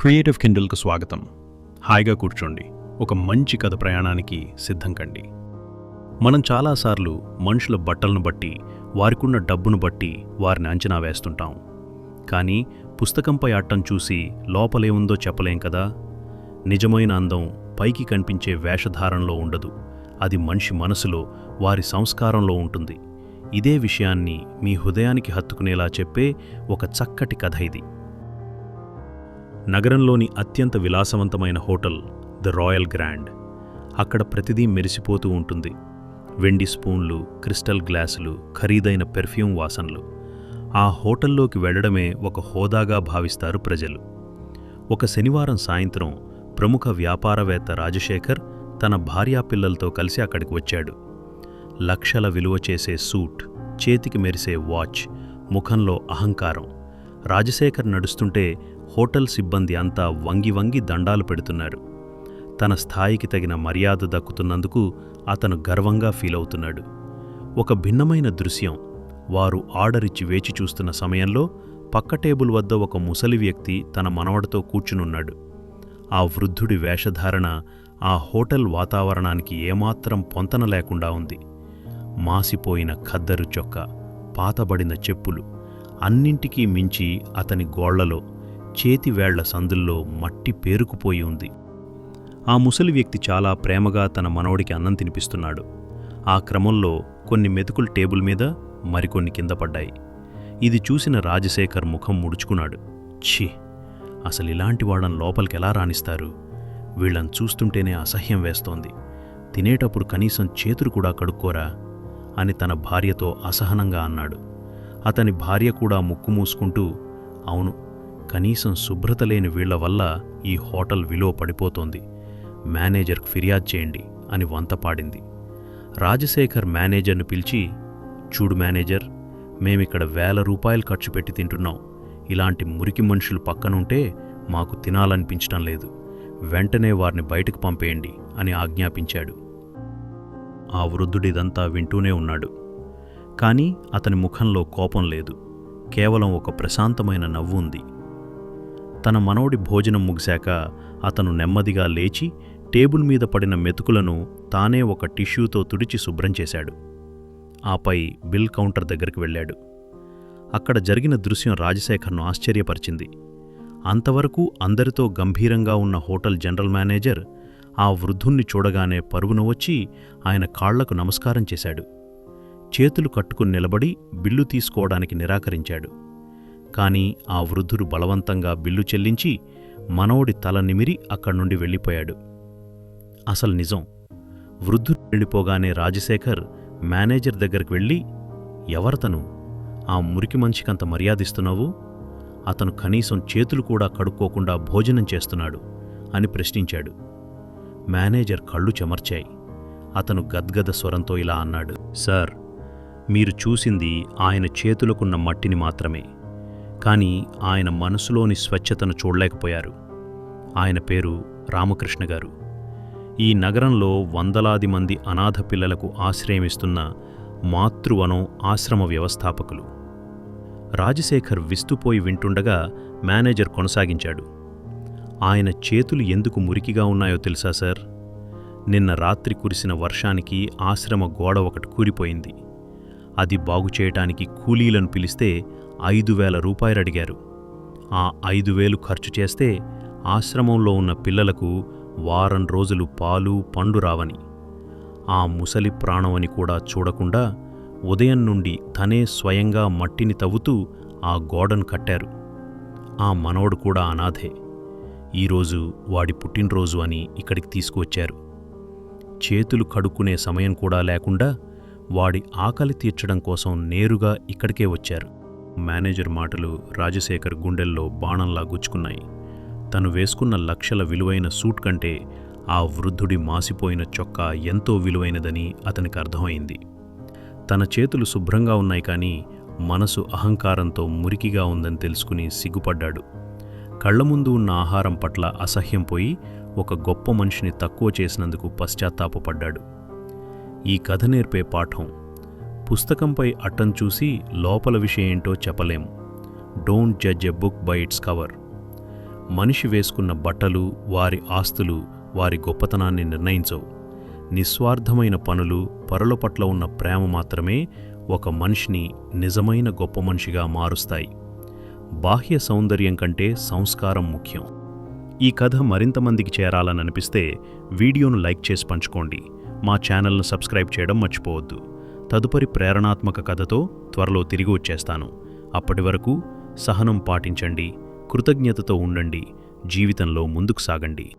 Creative కిండిల్కు స్వాగతం. హాయిగా కూర్చోండి. ఒక మంచి కథ ప్రయాణానికి సిద్ధం కండి. మనం చాలాసార్లు మనుషుల బట్టలను బట్టి వారికున్న డబ్బును బట్టి వారిని అంచనా వేస్తుంటాం. కానీ పుస్తకంపై అట్టం చూసి లోపలేముందో చెప్పలేం కదా? నిజమైన అందం పైకి కనిపించే వేషధారణలో ఉండదు. అది మనిషి మనసులో వారి సంస్కారంలో ఉంటుంది. ఇదే విషయాన్ని మీ హృదయానికి హత్తుకునేలా చెప్పే ఒక చక్కటి కథ ఇది. నగరంలోని అత్యంత విలాసవంతమైన హోటల్ ద రాయల్ గ్రాండ్. అక్కడ ప్రతిదీ మెరిసిపోతూ ఉంటుంది. వెండి స్పూన్లు క్రిస్టల్ గ్లాసులు ఖరీదైన పెర్ఫ్యూమ్ వాసనలు. ఆ హోటల్లోకి వెళ్ళడమే ఒక హోదాగా భావిస్తారు ప్రజలు. ఒక శనివారం సాయంత్రం ప్రముఖ వ్యాపారవేత్త రాజశేఖర్ తన భార్యాపిల్లలతో కలిసి అక్కడికి వచ్చాడు. లక్షల విలువ చేసే సూట్ చేతికి మెరిసే వాచ్ ముఖంలో అహంకారం. రాజశేఖర్ నడుస్తుంటే హోటల్ సిబ్బంది అంతా వంగి వంగి దండాలు పెడుతున్నారు. తన స్థాయికి తగిన మర్యాద దక్కుతున్నందుకు అతను గర్వంగా ఫీలవుతున్నాడు ఒక భిన్నమైన దృశ్యం. వారు ఆర్డరిచ్చి వేచి చూస్తున్న సమయంలో పక్క టేబుల్ వద్ద ఒక ముసలి వ్యక్తి తన మనవడితో కూర్చునున్నాడు. ఆ వృద్ధుడి వేషధారణ ఆ హోటల్ వాతావరణానికి ఏమాత్రం పొంతన లేకుండా ఉంది. మాసిపోయిన ఖద్దరు చొక్క పాతబడిన చెప్పులు అన్నింటికీ మించి అతని గోళ్ళలో చేతివేళ్ళ సందుల్లో మట్టి పేరుకుపోయి ఉంది. ఆ ముసలి వ్యక్తి చాలా ప్రేమగా తన మనవడికి అన్నం తినిపిస్తున్నాడు. ఆ క్రమంలో కొన్ని మెతుకులు టేబుల్ మీద మరికొన్ని కింద పడ్డాయి. ఇది చూసిన రాజశేఖర్ ముఖం ముడుచుకున్నాడు. ఛీ! అసలు ఇలాంటి వాళ్ళని లోపలికి ఎలా రాణిస్తారు? వీళ్ళని చూస్తుంటేనే అసహ్యం వేస్తోంది. తినేటప్పుడు కనీసం చేతులు కూడా కడుక్కోరా? అని తన భార్యతో అసహనంగా అన్నాడు. అతని భార్య కూడా ముక్కు మూసుకుంటూ అవును కనీసం శుభ్రత లేని వీళ్ళ వల్ల ఈ హోటల్ విలువ పడిపోతోంది. మేనేజర్కు ఫిర్యాదు చేయండి అని వంతపాడింది రాజశేఖర్ మేనేజర్ను పిలిచి చూడు మేనేజర్ మేమిక్కడ వేల రూపాయలు ఖర్చు పెట్టి తింటున్నాం. ఇలాంటి మురికి మనుషులు పక్కనుంటే మాకు తినాలనిపించటం లేదు. వెంటనే వారిని బయటకు పంపేయండి అని ఆజ్ఞాపించాడు. ఆ వృద్ధుడిదంతా వింటూనే ఉన్నాడు. కాని అతని ముఖంలో కోపం లేదు. కేవలం ఒక ప్రశాంతమైన నవ్వు ఉంది. తన మనవడి భోజనం ముగిశాక అతను నెమ్మదిగా లేచి టేబుల్ మీద పడిన మెతుకులను తానే ఒక టిష్యూతో తుడిచి శుభ్రం చేశాడు. ఆపై బిల్ కౌంటర్ దగ్గరికి వెళ్ళాడు. అక్కడ జరిగిన దృశ్యం రాజశేఖర్ను ఆశ్చర్యపరిచింది. అంతవరకు అందరితో గంభీరంగా ఉన్న హోటల్ జనరల్ మేనేజర్ ఆ వృద్ధుణ్ణి చూడగానే పరుగున వచ్చి ఆయన కాళ్ళకు నమస్కారం చేశాడు. చేతులు కట్టుకుని నిలబడి బిల్లు తీసుకోవడానికి నిరాకరించాడు. కాని ఆ వృద్ధుడు బలవంతంగా బిల్లు చెల్లించి మనవడి తల నిమిరి అక్కడ్నుండి వెళ్ళిపోయాడు. అసలు నిజం. వృద్ధుడు వెళ్ళిపోగానే రాజశేఖర్ మేనేజర్ దగ్గరికి వెళ్ళి ఎవరతను? ఆ మురికి మనిషికంత మర్యాదిస్తున్నావు? అతను కనీసం చేతులు కూడా కడుక్కోకుండా భోజనం చేస్తున్నాడు అని ప్రశ్నించాడు. మేనేజర్ కళ్ళు చెమర్చాయి. అతను గద్గద స్వరంతో ఇలా అన్నాడు సార్ మీరు చూసింది ఆయన చేతులకున్న మట్టిని మాత్రమే. కానీ ఆయన మనసులోని స్వచ్ఛతను చూడలేకపోయారు. ఆయన పేరు రామకృష్ణ గారు. ఈ నగరంలో వందలాది మంది అనాథ పిల్లలకు ఆశ్రయమిస్తున్న మాతృవనం ఆశ్రమ వ్యవస్థాపకులు. రాజశేఖర్ విస్తుపోయి వింటుండగా మేనేజర్ కొనసాగించాడు. ఆయన చేతులు ఎందుకు మురికిగా ఉన్నాయో తెలుసా సార్? నిన్న రాత్రి కురిసిన వర్షానికి ఆశ్రమ గోడ ఒకటి కూలిపోయింది అది బాగుచేయటానికి కూలీలను పిలిస్తే ఐదు వేల రూపాయలు అడిగారు. ఆ ఐదు వేలు ఖర్చు చేస్తే ఆశ్రమంలో ఉన్న పిల్లలకు వారం రోజులు పాలు పండు రావని. ఆ ముసలి ప్రాణమని కూడా చూడకుండా ఉదయం నుండి తనే స్వయంగా మట్టిని తవ్వుతూ ఆ గోడను కట్టారు. ఆ మనవడు కూడా అనాథే. ఈరోజు వాడి పుట్టినరోజు అని ఇక్కడికి తీసుకువచ్చారు. చేతులు కడుక్కునే సమయం కూడా లేకుండా వాడి ఆకలి తీర్చడం కోసం నేరుగా ఇక్కడికే వచ్చారు. మేనేజర్ మాటలు రాజశేఖర్ గుండెల్లో బాణంలా గుచ్చుకున్నాయి. తను వేసుకున్న లక్షల విలువైన సూట్ కంటే ఆ వృద్ధుడి మాసిపోయిన చొక్కా ఎంతో విలువైనదని అతనికి అర్థమైంది. తన చేతులు శుభ్రంగా ఉన్నాయి కానీ మనసు అహంకారంతో మురికిగా ఉందని తెలుసుకుని సిగ్గుపడ్డాడు. కళ్ళ ముందు ఉన్న ఆహారం పట్ల అసహ్యం పోయి ఒక గొప్ప మనిషిని తక్కువ చేసినందుకు పశ్చాత్తాపపడ్డాడు. ఈ కథ నేర్పే పాఠం. పుస్తకంపై అట్టం చూసి లోపల విషయం ఏంటో చెప్పలేం. Don't judge a book by its cover మనిషి వేసుకున్న బట్టలు వారి ఆస్తులు వారి గొప్పతనాన్ని నిర్ణయించవు. నిస్వార్థమైన పనులు పరుల పట్ల ఉన్న ప్రేమ మాత్రమే ఒక మనిషిని నిజమైన గొప్ప మనిషిగా మారుస్తాయి. బాహ్య సౌందర్యం కంటే సంస్కారం ముఖ్యం. ఈ కథ మరింతమందికి చేరాలని అనిపిస్తే వీడియోను లైక్ చేసి పంచుకోండి. మా ఛానల్ను సబ్స్క్రైబ్ చేయడం మర్చిపోవద్దు. తదుపరి ప్రేరణాత్మక కథతో త్వరలో తిరిగి వచ్చేస్తాను. అప్పటి వరకు సహనం పాటించండి కృతజ్ఞతతో ఉండండి జీవితంలో ముందుకు సాగండి.